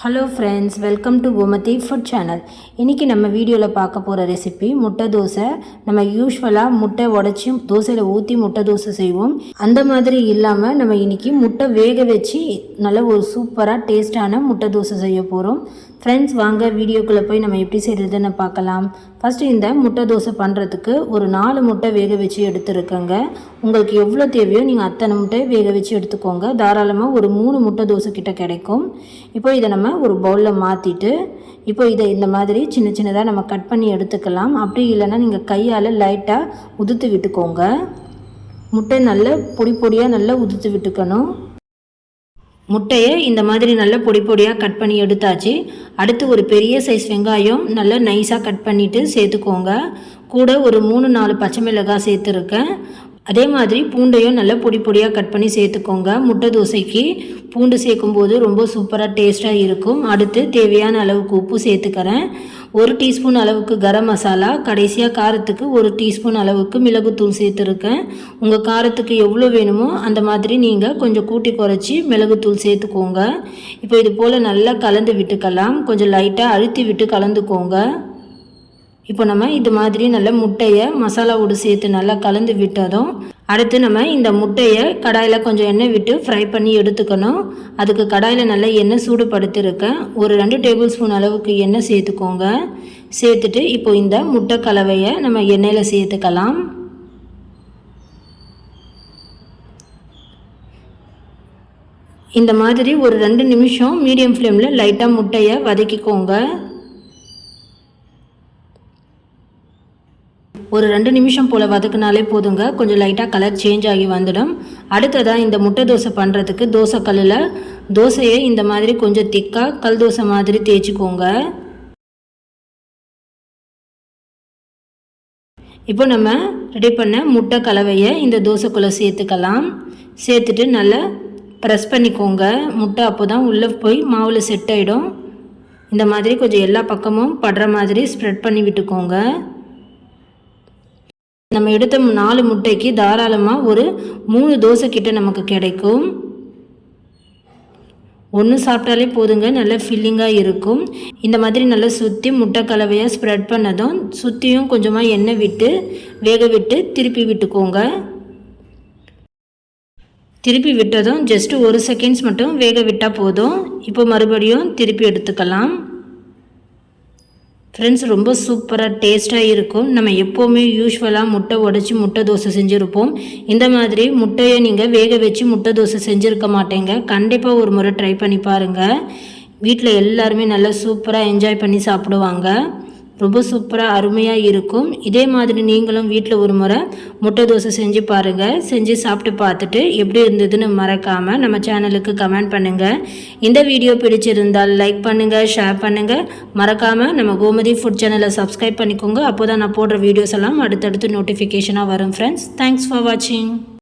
Hello friends welcome to Gomathi food channel இன்றைக்கி நம்ம வீடியோவில் பார்க்க போகிற ரெசிபி முட்டை தோசை. நம்ம யூஸ்வலாக முட்டை உடச்சி தோசையில் ஊற்றி முட்டை தோசை செய்வோம். அந்த மாதிரி இல்லாமல் நம்ம இன்றைக்கி முட்டை வேக வச்சு நல்ல ஒரு சூப்பராக டேஸ்டான முட்டை தோசை செய்ய போகிறோம் ஃப்ரெண்ட்ஸ் வாங்க வீடியோக்குள்ளே போய் நம்ம எப்படி செய்கிறதுன்னு பார்க்கலாம். ஃபஸ்ட்டு இந்த முட்டை தோசை பண்ணுறதுக்கு ஒரு நாலு முட்டை வேக வச்சு எடுத்துருக்கோங்க. உங்களுக்கு எவ்வளோ தேவையோ நீங்கள் அத்தனை முட்டை வேக வச்சு எடுத்துக்கோங்க. தாராளமாக ஒரு மூணு முட்டை தோசை கிட்ட கிடைக்கும். இப்போ இதை நம்ம ஒரு பவுலில் மாற்றிட்டு இப்போ இதை இந்த மாதிரி சின்ன சின்னதாக நம்ம கட் பண்ணி எடுத்துக்கலாம். அப்படி இல்லைன்னா நீங்கள் கையால் லைட்டாக உதுத்து விட்டுக்கோங்க. முட்டை நல்ல பொடி பொடியாக நல்லா உதுத்து விட்டுக்கணும். முட்டையை இந்த மாதிரி நல்லா பொடி பொடியாக கட் பண்ணி எடுத்தாச்சு. அடுத்து ஒரு பெரிய சைஸ் வெங்காயம் நல்லா நைஸாக கட் பண்ணிவிட்டு சேர்த்துக்கோங்க. கூட ஒரு மூணு நாலு பச்சை மிளகாய் சேர்த்துருக்கேன். அதே மாதிரி பூண்டையும் நல்லா பொடி பொடியாக கட் பண்ணி சேர்த்துக்கோங்க. முட்டை தோசைக்கு பூண்டு சேர்க்கும்போது ரொம்ப சூப்பராக டேஸ்ட்டாக இருக்கும். அடுத்து தேவையான அளவுக்கு உப்பு சேர்த்துக்கிறேன். ஒரு டீஸ்பூன் அளவுக்கு கரம் மசாலா கடைசியாக காரத்துக்கு ஒரு டீஸ்பூன் அளவுக்கு மிளகுத்தூள் சேர்த்துருக்கேன். உங்கள் காரத்துக்கு எவ்வளோ வேணுமோ அந்த மாதிரி நீங்கள் கொஞ்சம் கூட்டி குறைச்சி மிளகுத்தூள் சேர்த்துக்கோங்க. இப்போ இது போல் நல்லா கலந்து விட்டுக்கலாம். கொஞ்சம் லைட்டாக அழுத்தி விட்டு கலந்துக்கோங்க. இப்போ நம்ம இது மாதிரி நல்ல முட்டையை மசாலாவோடு சேர்த்து நல்லா கலந்து விட்டதும் அடுத்து நம்ம இந்த முட்டையை கடாயில் கொஞ்சம் எண்ணெய் விட்டு ஃப்ரை பண்ணி எடுத்துக்கணும். அதுக்கு கடாயில் நல்லா எண்ணெய் சூடுபடுத்திருக்கேன் ஒரு ரெண்டு டேபிள் ஸ்பூன் அளவுக்கு எண்ணெய் சேர்த்துக்கோங்க. சேர்த்துட்டு இப்போ இந்த முட்டை கலவையை நம்ம எண்ணெயில் சேர்த்துக்கலாம். இந்த மாதிரி ஒரு ரெண்டு நிமிஷம் மீடியம் ஃப்ளேமில் லைட்டாக முட்டையை வதக்கிக்கோங்க. ஒரு ரெண்டு நிமிஷம் போல் வதக்குனாலே போதுங்க. கொஞ்சம் லைட்டாக கலர் சேஞ்ச் ஆகி வந்துடும். அடுத்ததாக இந்த முட்டை தோசை பண்ணுறதுக்கு தோசை கல்லில். தோசையை இந்த மாதிரி கொஞ்சம் திக்காக கல் தோசை மாதிரி தேய்ச்சிக்கோங்க. இப்போ நம்ம ரெடி பண்ண முட்டை கலவையை இந்த தோசைக்குள்ளே சேர்த்துக்கலாம். சேர்த்துட்டு நல்லா ப்ரெஸ் பண்ணிக்கோங்க. முட்டை அப்போ தான் உள்ளே போய் மாவில் செட் ஆகிடும் இந்த மாதிரி கொஞ்சம் எல்லா பக்கமும் படுற மாதிரி ஸ்ப்ரெட் பண்ணி விட்டுக்கோங்க. நம்ம எடுத்த நாலு முட்டைக்கு தாராளமாக ஒரு மூணு தோசை கிட்ட நமக்கு கிடைக்கும். ஒன்று சாப்பிட்டாலே போதுங்க நல்ல ஃபில்லிங்காக இருக்கும். இந்த மாதிரி நல்லா சுற்றி முட்டை கலவையாக ஸ்ப்ரெட் பண்ணதும் சுற்றியும் கொஞ்சமாக எண்ணெய் விட்டு வேக விட்டு திருப்பி விட்டுக்கோங்க. திருப்பி விட்டதும் ஜஸ்ட்டு ஒரு செகண்ட்ஸ் மட்டும் வேக விட்டால் போதும். இப்போ மறுபடியும் திருப்பி எடுத்துக்கலாம். ஃப்ரெண்ட்ஸ் ரொம்ப சூப்பராக டேஸ்ட்டாக இருக்கும். நம்ம எப்போவுமே யூஸ்வலாக முட்டை உடச்சி முட்டை தோசை செஞ்சுருப்போம். இந்த மாதிரி முட்டையை நீங்கள் வேக வச்சு முட்டை தோசை செஞ்சுருக்க மாட்டேங்க. கண்டிப்பாக ஒரு முறை ட்ரை பண்ணி பாருங்கள் வீட்டில் எல்லாருமே நல்லா சூப்பராக என்ஜாய் பண்ணி சாப்பிடுவாங்க. ரொம்ப சூப்பராக அருமையாக இருக்கும். இதே மாதிரி நீங்களும் வீட்டில் ஒரு முறை முட்டை தோசை செஞ்சு பாருங்கள் செஞ்சு சாப்பிட்டு பார்த்துட்டு எப்படி இருந்ததுன்னு மறக்காமல் நம்ம சேனலுக்கு கமெண்ட் பண்ணுங்கள் இந்த வீடியோ பிடிச்சிருந்தால் லைக் பண்ணுங்கள் ஷேர் பண்ணுங்கள் மறக்காமல் நம்ம கோமதி ஃபுட் சேனலை சப்ஸ்கிரைப் பண்ணிக்கோங்க. அப்போ தான் நான் போடுற வீடியோஸ் எல்லாம் அடுத்தடுத்து நோட்டிஃபிகேஷனாக வரும் ஃப்ரெண்ட்ஸ் தேங்க்ஸ் ஃபார் வாட்சிங்